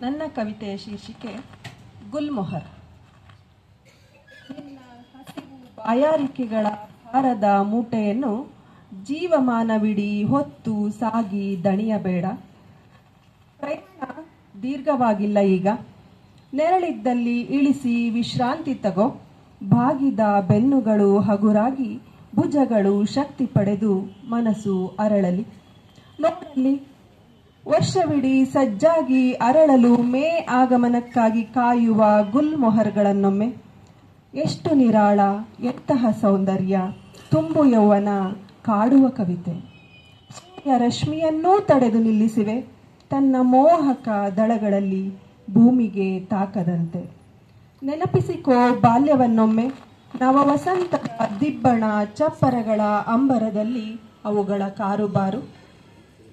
ನನ್ನ ಕವಿತೆಯ ಶೀರ್ಷಿಕೆ, ಗುಲ್ಮೊಹರ್. ಬಾಯಾರಿಕೆಗಳ ಭಾರದ ಮೂಟೆಯನ್ನು ಜೀವಮಾನವಿಡೀ ಹೊತ್ತು ಸಾಗಿ ದಣಿಯಬೇಡ. ಪ್ರಯಾಣ ದೀರ್ಘವಾಗಿಲ್ಲ ಈಗ. ನೆರಳಿದ್ದಲ್ಲಿ ಇಳಿಸಿ ವಿಶ್ರಾಂತಿ ತಗೋ. ಬಾಗಿದ ಬೆನ್ನುಗಳು ಹಗುರಾಗಿ ಭುಜಗಳು ಶಕ್ತಿ ಪಡೆದು ಮನಸ್ಸು ಅರಳಲಿ. ನೋಡಲ್ಲಿ ವರ್ಷವಿಡೀ ಸಜ್ಜಾಗಿ ಅರಳಲು ಮೇ ಆಗಮನಕ್ಕಾಗಿ ಕಾಯುವ ಗುಲ್ಮೊಹರ್ಗಳನ್ನೊಮ್ಮೆ. ಎಷ್ಟು ನಿರಾಳ ಎಂತಹ ಸೌಂದರ್ಯ, ತುಂಬು ಯೌವನ ಕಾಡುವ ಕವಿತೆ. ಸೂರ್ಯ ರಶ್ಮಿಯನ್ನೂ ತಡೆದು ನಿಲ್ಲಿಸಿವೆ, ತನ್ನ ಮೋಹಕ ದಳಗಳಲ್ಲಿ ಭೂಮಿಗೆ ತಾಕದಂತೆ. ನೆನಪಿಸಿಕೋ ಬಾಲ್ಯವನ್ನೊಮ್ಮೆ ನವ ವಸಂತದ ದಿಬ್ಬಣ ಚಪ್ಪರಗಳ ಅಂಬರದಲ್ಲಿ ಅವುಗಳ ಕಾರುಬಾರು.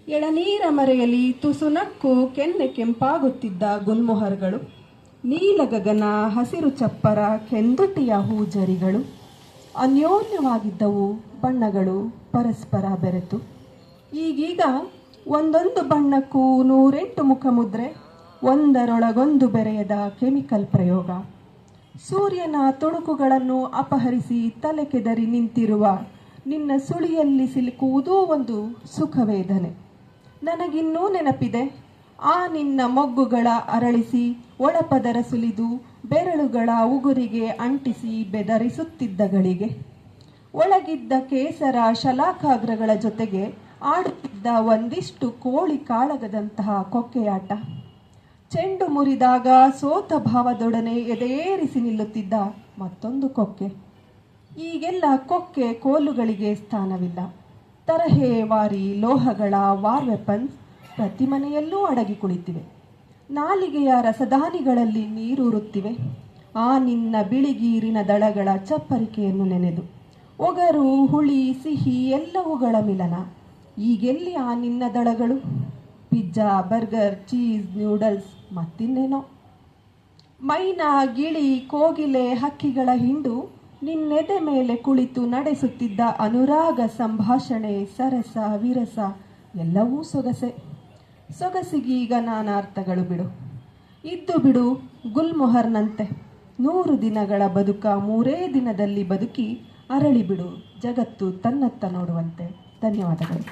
ಎಳನೀರ ಮರೆಯಲಿ ತುಸುನಕ್ಕು ಕೆನ್ನೆ ಕೆಂಪಾಗುತ್ತಿದ್ದ ಗುಲ್ಮೊಹರ್ಗಳು. ನೀಲ ಗಗನ ಹಸಿರು ಚಪ್ಪರ ಕೆಂದುಟಿಯ ಹೂಜರಿಗಳು. ಅನ್ಯೋನ್ಯವಾಗಿದ್ದವು ಬಣ್ಣಗಳು ಪರಸ್ಪರ ಬೆರೆತು. ಈಗೀಗ ಒಂದೊಂದು ಬಣ್ಣಕ್ಕೂ ನೂರೆಂಟು ಮುಖಮುದ್ರೆ, ಒಂದರೊಳಗೊಂದು ಬೆರೆಯದ ಕೆಮಿಕಲ್ ಪ್ರಯೋಗ. ಸೂರ್ಯನ ತುಣುಕುಗಳನ್ನು ಅಪಹರಿಸಿ ತಲೆ ಕೆದರಿ ನಿಂತಿರುವ ನಿನ್ನ ಸುಳಿಯಲ್ಲಿ ಸಿಲುಕುವುದೂ ಒಂದು ಸುಖವೇದನೆ. ನನಗಿನ್ನೂ ನೆನಪಿದೆ. ಆ ನಿನ್ನ ಮೊಗ್ಗುಗಳ ಅರಳಿಸಿ ಒಳಪದರ ಸುಲಿದು, ಬೆರಳುಗಳ ಉಗುರಿಗೆ ಅಂಟಿಸಿ ಬೆದರಿಸುತ್ತಿದ್ದಗಳಿಗೆ. ಒಳಗಿದ್ದ ಕೇಸರ ಶಲಾಕಾಗ್ರಗಳ ಜೊತೆಗೆ ಆಡುತ್ತಿದ್ದ ಒಂದಿಷ್ಟು ಕೋಳಿ ಕಾಳಗದಂತಹ ಕೊಕ್ಕೆಯಾಟ. ಚೆಂಡು ಮುರಿದಾಗ ಸೋತ ಭಾವದೊಡನೆ ಎದೆಯೇರಿಸಿ ನಿಲ್ಲುತ್ತಿದ್ದ ಮತ್ತೊಂದು ಕೊಕ್ಕೆ. ಈಗೆಲ್ಲ ಕೊಕ್ಕೆ ಕೋಲುಗಳಿಗೆ ಸ್ಥಾನವಿಲ್ಲ. ತರಹೇವಾರಿ ಲೋಹಗಳ ವಾರ್ ವೆಪನ್ಸ್ ಪ್ರತಿ ಮನೆಯಲ್ಲೂ ಅಡಗಿ ಕುಳಿತಿವೆ ನಾಲಿಗೆಯ ರಸದಾನಿಗಳಲ್ಲಿ ನೀರೂರುತ್ತಿವೆ ಆ ನಿನ್ನ ಬಿಳಿಗೀರಿನ ದಳಗಳ ಚಪ್ಪರಿಕೆಯನ್ನು ನೆನೆದು. ಒಗರು, ಹುಳಿ, ಸಿಹಿ ಎಲ್ಲವುಗಳ ಮಿಲನ. ಈಗೆಲ್ಲಿ ಆ ನಿನ್ನ ದಳಗಳು? ಪಿಜ್ಜಾ, ಬರ್ಗರ್, ಚೀಸ್ ನ್ಯೂಡಲ್ಸ್ ಮತ್ತಿನ್ನೇನೋ. ಮೈನ, ಗಿಳಿ, ಕೋಗಿಲೆ, ಹಕ್ಕಿಗಳ ಹಿಂಡು ನಿನ್ನೆದೆ ಮೇಲೆ ಕುಳಿತು ನಡೆಸುತ್ತಿದ್ದ ಅನುರಾಗ ಸಂಭಾಷಣೆ ಸರಸ, ವಿರಸ, ಎಲ್ಲವೂ ಸೊಗಸೆ. ಸೊಗಸಿಗೀಗ ನಾನಾರ್ಥಗಳು ಬಿಡು. ಇದ್ದು ಬಿಡು ಗುಲ್ಮೊಹರ್ನಂತೆ. ನೂರು ದಿನಗಳ ಬದುಕ ಮೂರೇ ದಿನದಲ್ಲಿ ಬದುಕಿ ಅರಳಿಬಿಡು ಜಗತ್ತು ತನ್ನತ್ತ ನೋಡುವಂತೆ. ಧನ್ಯವಾದಗಳು.